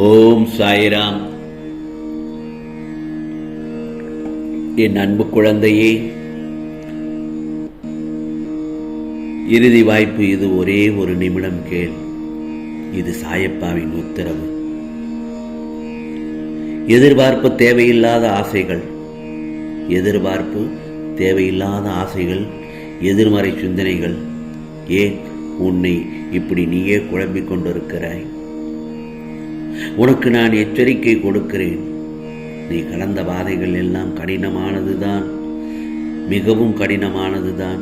ஓம் சாய்ராம். என் அன்பு குழந்தையே இறுதி வாய்ப்பு இது ஒரே ஒரு நிமிடம் கேள். இது சாயப்பாவின் உத்தரவு. எதிர்பார்ப்பு தேவையில்லாத ஆசைகள். எதிர்பார்ப்பு தேவையில்லாத ஆசைகள் எதிர்மறை சிந்தனைகள். ஏன் உன்னை இப்படி நீயே குழம்பிக் கொண்டிருக்கிறாய்? உனக்கு நான் எச்சரிக்கை கொடுக்கிறேன். நீ கடந்த பாதைகள் எல்லாம் கடினமானதுதான். மிகவும் கடினமானதுதான்.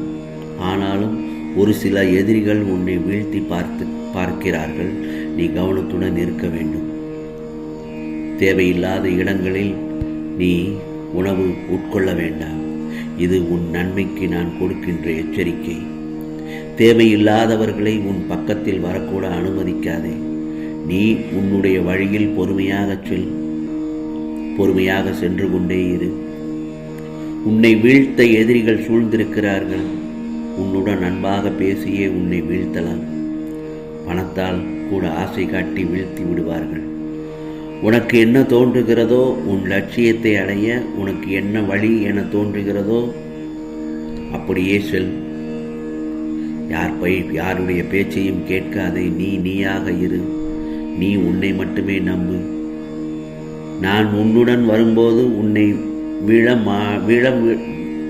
ஆனாலும் ஒரு சில எதிரிகள் உன்னை வீழ்த்தி பார்த்து பார்க்கிறார்கள். நீ கவனத்துடன் இருக்க வேண்டும். தேவையில்லாத இடங்களில் நீ உணவு உட்கொள்ள வேண்டாம். இது உன் நன்மைக்கு நான் கொடுக்கின்ற எச்சரிக்கை. தேவையில்லாதவர்களை உன் பக்கத்தில் வரக்கூட அனுமதிக்காதே. நீ உன்னுடைய வழியில் பொறுமையாகச் செல். பொறுமையாக சென்று கொண்டே இரு. உன்னை வீழ்த்த எதிரிகள் சூழ்ந்திருக்கிறார்கள். உன்னுடன் அன்பாக பேசியே உன்னை வீழ்த்தலாம். பணத்தால் கூட ஆசை காட்டி வீழ்த்தி விடுவார்கள். உனக்கு என்ன தோன்றுகிறதோ உன் லட்சியத்தை அடைய உனக்கு என்ன வழி என தோன்றுகிறதோ அப்படியே செல். யார் பை யாருடைய பேச்சையும் கேட்காதே நீ நீயாக இரு. நீ உன்னை மட்டுமே நம்பு. நான் உன்னுடன் வரும்போது உன்னை வீழ மா வீழ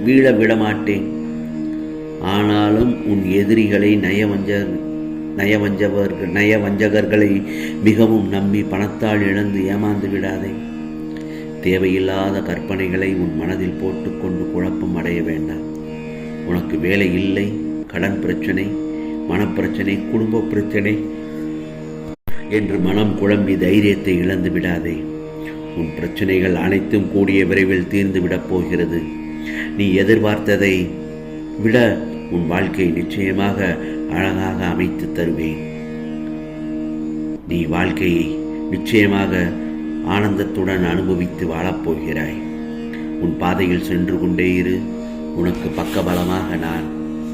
வீழ விடமாட்டேன். ஆனாலும் உன் எதிரிகளை நயவஞ்சர் நயவஞ்சவர்கள் நயவஞ்சகர்களை மிகவும் நம்பி பணத்தால் இழந்து ஏமாந்து விடாதே. தேவையில்லாத கற்பனைகளை உன் மனதில் போட்டுக்கொண்டு குழப்பம் அடைய வேண்டாம். உனக்கு வேலை இல்லை கடன் பிரச்சனை மனப்பிரச்சனை குடும்ப பிரச்சனை என்று மனம் குழம்பி தைரியத்தை இழந்து விடாதே. உன் பிரச்சனைகள் அனைத்தும் கூடிய விரைவில் தீர்ந்துவிடப் போகிறது. நீ எதிர்பார்த்ததை விட உன் வாழ்க்கை நிச்சயமாக அழகாக அமைத்து தருவேன். நீ வாழ்க்கையை நிச்சயமாக ஆனந்தத்துடன் அனுபவித்து வாழப்போகிறாய் உன் பாதையில் சென்று கொண்டே இரு. உனக்கு பக்கபலமாக நான்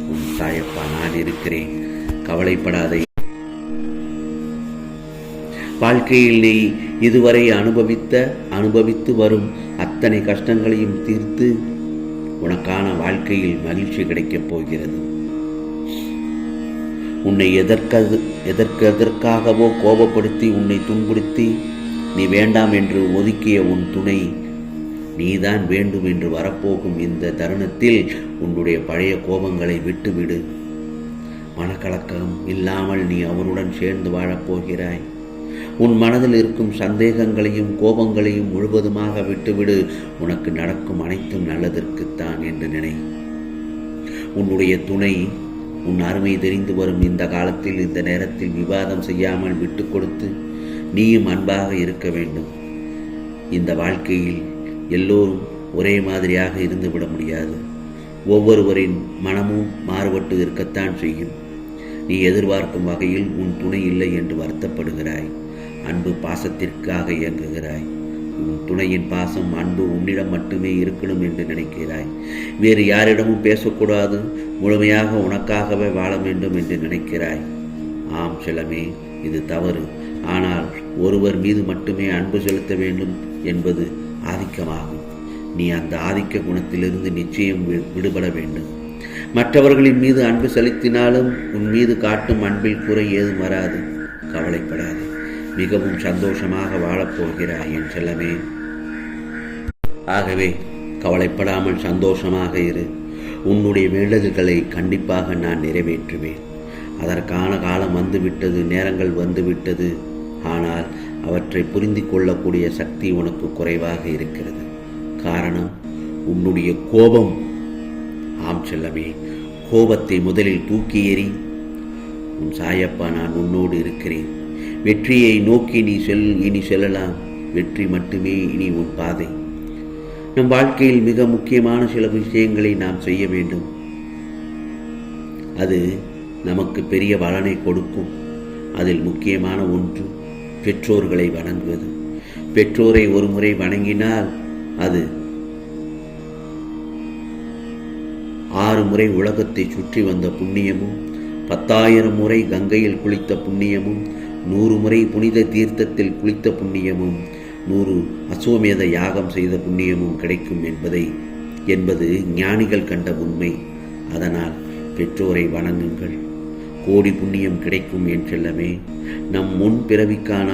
உன் சாயப்பா நான் இருக்கிறேன். கவலைப்படாதே. வாழ்க்கையில் நீ இதுவரை அனுபவித்த அனுபவித்து வரும் அத்தனை கஷ்டங்களையும் தீர்த்து உனக்கான வாழ்க்கையில் மகிழ்ச்சி கிடைக்கப் போகிறது. உன்னை எதற்கது எதற்கு எதற்காகவோ கோபப்படுத்தி உன்னை துன்புறுத்தி நீ வேண்டாம் என்று ஒதுக்கிய உன் துணை நீதான் வேண்டும் என்று வரப்போகும் இந்த தருணத்தில் உன்னுடைய பழைய கோபங்களை விட்டுவிடு. மனக்கலக்கம் இல்லாமல் நீ அவனுடன் சேர்ந்து வாழப்போகிறாய் உன் மனதில் இருக்கும் சந்தேகங்களையும் கோபங்களையும் முழுவதுமாக விட்டுவிடு. உனக்கு நடக்கும் அனைத்தும் நல்லதற்குத்தான் என்று நினை. உன்னுடைய துணை உன் அருமை தெரிந்து வரும் இந்த காலத்தில் இந்த நேரத்தில் விவாதம் செய்யாமல் விட்டு கொடுத்து நீயும் அன்பாக இருக்க வேண்டும். இந்த வாழ்க்கையில் எல்லோரும் ஒரே மாதிரியாக இருந்து விட முடியாது. ஒவ்வொருவரின் மனமும் மாறுபட்டு இருக்கத்தான் செய்யும். நீ எதிர்பார்க்கும் வகையில் உன் துணை இல்லை என்று வருத்தப்படுகிறாய். அன்பு பாசத்திற்காக இயங்குகிறாய். உன் துணையின் பாசம் அன்பு உன்னிடம் மட்டுமே இருக்கணும் என்று நினைக்கிறாய். வேறு யாரிடமும் பேசக்கூடாது. முழுமையாக உனக்காகவே வாழ வேண்டும் என்று நினைக்கிறாய். ஆம் செல்லமே இது தவறு. ஆனால் ஒருவர் மீது மட்டுமே அன்பு செலுத்த வேண்டும் என்பது ஆதிக்கமாகும். நீ அந்த ஆதிக்க குணத்திலிருந்து நிச்சயம் விடுபட வேண்டும். மற்றவர்களின் மீது அன்பு செலுத்தினாலும் உன் மீது காட்டும் அன்பில் குறை ஏதும் வராது. கவலைப்படாது. மிகவும் சந்தோஷமாக வாழப்போகிறாய் என் செல்லமே. ஆகவே கவலைப்படாமல் சந்தோஷமாக இரு. உன்னுடைய வேண்டுதல்களை கண்டிப்பாக நான் நிறைவேற்றுவேன். அதற்கான காலம் வந்துவிட்டது நேரங்கள் வந்துவிட்டது. ஆனால் அவற்றை புரிந்து கொள்ளக்கூடிய சக்தி உனக்கு குறைவாக இருக்கிறது. காரணம் உன்னுடைய கோபம். ஆம் செல்லமே கோபத்தை முதலில் தூக்கி எறி உன் சாயப்பா நான் உன்னோடு இருக்கிறேன். வெற்றியை நோக்கி நீ செல் இனி செல்லலாம். வெற்றி மட்டுமே இனி உன் பாதை. நம் வாழ்க்கையில் மிக முக்கியமான சில விஷயங்களை நாம் செய்ய வேண்டும். அது நமக்கு பெரிய பலனை கொடுக்கும். அதில் முக்கியமான ஒன்று பெற்றோர்களை வணங்குவது. பெற்றோரை ஒரு முறை வணங்கினால் அது ஆறு முறை உலகத்தை சுற்றி வந்த புண்ணியமும் பத்தாயிரம் முறை கங்கையில் குளித்த புண்ணியமும் நூறு முறை புனித தீர்த்தத்தில் குளித்த புண்ணியமும் நூறு அசோமேத யாகம் செய்த புண்ணியமும் கிடைக்கும் என்பதை என்பது ஞானிகள் கண்ட உண்மை. அதனால் பெற்றோரை வணங்குங்கள். கோடி புண்ணியம் கிடைக்கும் என்றெல்லாமே நம் முன் பிறவிக்கான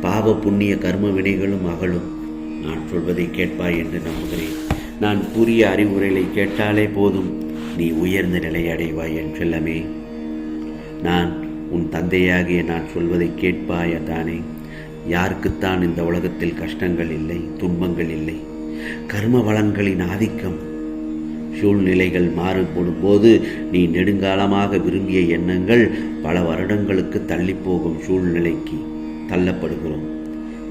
பாவ புண்ணிய கர்ம வினைகளும் அகலும். நான் சொல்வதை கேட்பாய் என்று நம்புகிறேன். நான் கூறிய அறிவுரைகளை கேட்டாலே போதும். நீ உயர்ந்த நிலை அடைவாய் என்றெல்லாமே. நான் உன் தந்தையாகிய நான் சொல்வதை கேட்பாயா தானே? யாருக்குத்தான் இந்த உலகத்தில் கஷ்டங்கள் இல்லை துன்பங்கள் இல்லை? கர்ம வளங்களின் ஆதிக்கம். சூழ்நிலைகள் மாறுபடும் போது நீ நெடுங்காலமாக விரும்பிய எண்ணங்கள் பல வருடங்களுக்கு தள்ளி போகும் சூழ்நிலைக்கு தள்ளப்படுகிறோம்.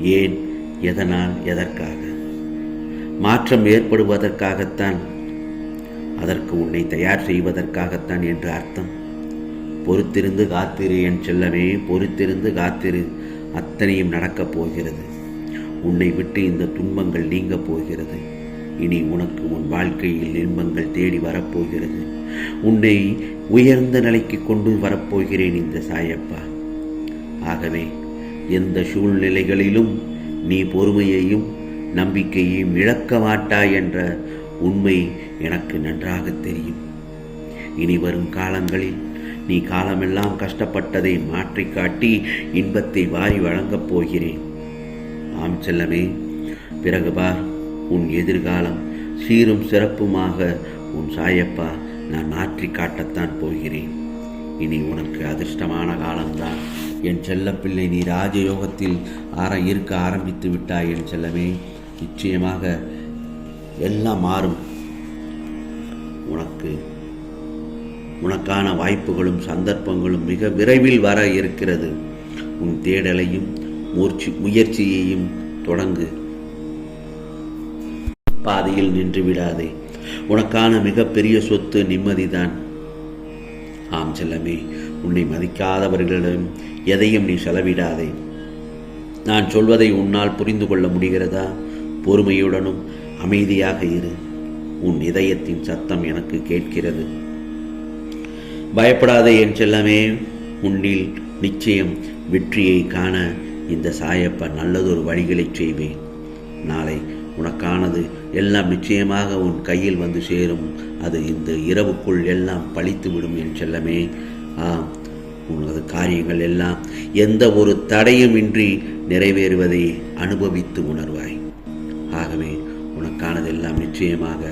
ஏன்? எதனால்? எதற்காக? மாற்றம் ஏற்படுவதற்காகத்தான். அதற்கு உன்னை தயார் செய்வதற்காகத்தான் என்று அர்த்தம். பொறுத்திருந்து காத்திரு என் செல்லமே பொறுத்திருந்து காத்திரு. அத்தனையும் நடக்கப் போகிறது. உன்னை விட்டு இந்த துன்பங்கள் நீங்கப் போகிறது. இனி உனக்கு உன் வாழ்க்கையில் இன்பங்கள் தேடி வரப்போகிறது. உன்னை உயர்ந்த நிலைக்கு கொண்டு வரப்போகிறேன் இந்த சாயப்பா. ஆகவே எந்த சூழ்நிலைகளிலும் நீ பொறுமையையும் நம்பிக்கையையும் இழக்க மாட்டாய் என்ற உண்மை எனக்கு நன்றாக தெரியும். இனி வரும் காலங்களில் நீ காலமெல்லாம் கஷ்டப்பட்டதை மாற்றி காட்டி இன்பத்தை வாரி வழங்கப் போகிறேன். ஆம் செல்லமே பிறகு பார் உன் எதிர்காலம் சீரும் சிறப்புமாக உன் சாயப்பா நான் மாற்றி காட்டத்தான் போகிறேன். இனி உனக்கு அதிர்ஷ்டமான காலம்தான். என் செல்லப்பிள்ளை நீ ராஜயோகத்தில் ஆர இருக்க ஆரம்பித்து விட்டாய் என் செல்லமே. நிச்சயமாக எல்லாம் மாறும். உனக்கு உனக்கான வாய்ப்புகளும் சந்தர்ப்பங்களும் மிக விரைவில் வர இருக்கிறது. உன் தேடலையும் முயற்சி முயற்சியையும் தொடங்கு. பாதையில் நின்று விடாதே. உனக்கான மிகப்பெரிய சொத்து நிம்மதிதான். ஆம் செல்லமே உன்னை மதிக்காதவர்களிடம் எதையும் நீ செலவிடாதே. நான் சொல்வதை உன்னால் புரிந்து கொள்ள முடிகிறதா? பொறுமையுடனும் அமைதியாக இரு. உன் இதயத்தின் சத்தம் எனக்கு கேட்கிறது. பயப்படாதே என் செல்லமே உன்னில் நிச்சயம் வெற்றியை காண இந்த சாயப்ப நல்லதொரு வழிகளைச் செய்வேன். நாளை உனக்கானது எல்லாம் நிச்சயமாக உன் கையில் வந்து சேரும். அது இந்த இரவுக்குள் எல்லாம் பழித்து விடும் என் செல்லமே ஆம் உனது காரியங்கள் எல்லாம் எந்த ஒரு தடையும் இன்றி நிறைவேறுவதை அனுபவித்து உணர்வாய். ஆகவே உனக்கானதெல்லாம் நிச்சயமாக